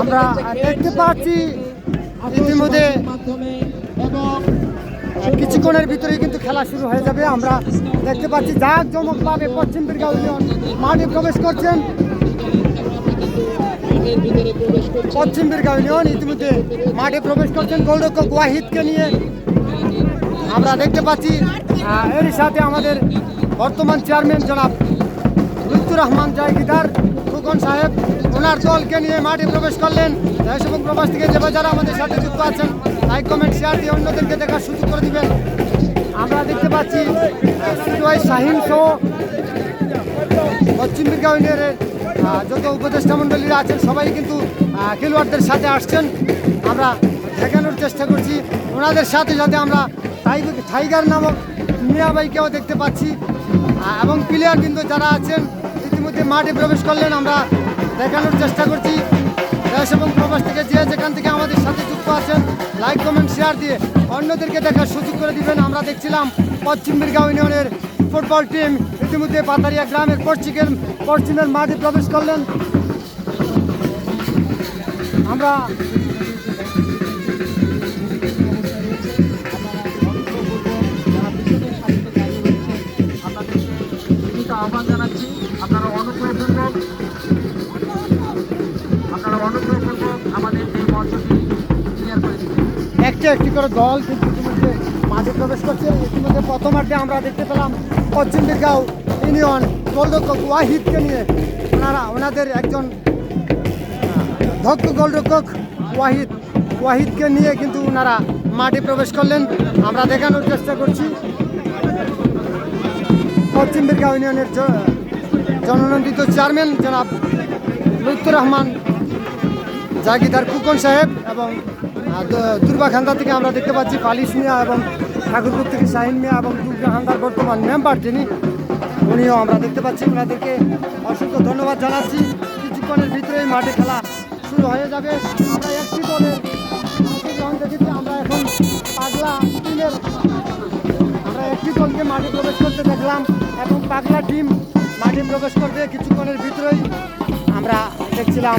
আমরা দেখতে পাচ্ছি ইতিমধ্যে কিছুক্ষণের ভিতরে কিন্তু খেলা শুরু হয়ে যাবে। আমরা দেখতে পাচ্ছি জাক জমকভাবে পশ্চিম বীরগাঁও ইউনিয়ন মাঠে প্রবেশ করছেন। পশ্চিম বীরগাঁও ইউনিয়ন ইতিমধ্যে মাঠে প্রবেশ করছেন গোলরক্ষক ওয়াহিদকে নিয়ে। আমরা দেখতে পাচ্ছি এরই সাথে আমাদের বর্তমান চেয়ারম্যান জনাব লুৎফুর রহমান জায়গিদার। ওনার দলকে নিয়ে মাঠে প্রবেশ করলেন। এবং প্রবাস থেকে যে যারা আমাদের সাথে যুক্ত আছেন, লাইক, কমেন্ট শেয়ার দিয়ে অন্যদেরকে দেখার সুযোগ করে দিবেন। আমরা দেখতে পাচ্ছি শাহিন সহ পশ্চিম বীরগাঁও ইউনিয়নের যত উপদেষ্টা মণ্ডলীরা আছেন, সবাই কিন্তু খেলোয়াড়দের সাথে আসছেন। আমরা দেখানোর চেষ্টা করছি। ওনাদের সাথে সাথে আমরা টাইগ- টাইগার নামক মিয়াবাইকেও দেখতে পাচ্ছি। এবং প্লেয়ার কিন্তু যারা আছেন, ইতিমধ্যে মাঠে প্রবেশ করলেন। আমরা দেখানোর চেষ্টা করছি। দেশ এবং প্রবাস থেকে যে যেখান থেকে আমাদের সাথে যুক্ত আছেন লাইক কমেন্ট শেয়ার দিয়ে অন্যদেরকে দেখার সুযোগ করে দিবেন। আমরা দেখছিলাম পশ্চিম বীরগাঁও ইউনিয়নের ফুটবল টিম ইতিমধ্যে পাতারিয়া গ্রামের পশ্চিমের পশ্চিমের মাঠে প্রবেশ করলেন। আমরা আহ্বান অনুগ্রহপূর্বক আমাদের একটি একটি করে দল কিন্তু ইতিমধ্যে মাঠে প্রবেশ করছে। ইতিমধ্যে প্রথমার্ধে আমরা দেখতে পেলাম পশ্চিম বীরগাঁও, ইউনিয়ন গোলরক্ষক ওয়াহিদকে নিয়ে। ওনারা, ওনাদের একজন দক্ষ গোলরক্ষক ওয়াহিদ। ওয়াহিদকে নিয়ে কিন্তু ওনারা মাঠে প্রবেশ করলেন। আমরা দেখানোর চেষ্টা করছি। পশ্চিম বীরগাঁও ইউনিয়নের জননন্দিত চেয়ারম্যান জনাব লুৎফুর রহমান জাগিদার কুকন সাহেব এবং দুর্বাখান্দা থেকে আমরা দেখতে পাচ্ছি পালিশ মিয়া এবং ঠাকুরপুর থেকে শাহিন মিয়া এবং দুর্গাখান্দার বর্তমান মেম্বার যিনি, উনিও আমরা দেখতে পাচ্ছি। ওনাদেরকে অসংখ্য ধন্যবাদ জানাচ্ছি। কিছুক্ষণের ভিতরেই মাঠে খেলা শুরু হয়ে যাবে। আমরা একটি দলের আমরা এখন পাগলা টিমের, আমরা একটি দলকে মাঠে প্রবেশ করতে দেখলাম এবং পাগলা টিম মাঠে প্রবেশ করবে। কিছুক্ষণের ভিতরেই আমরা দেখছিলাম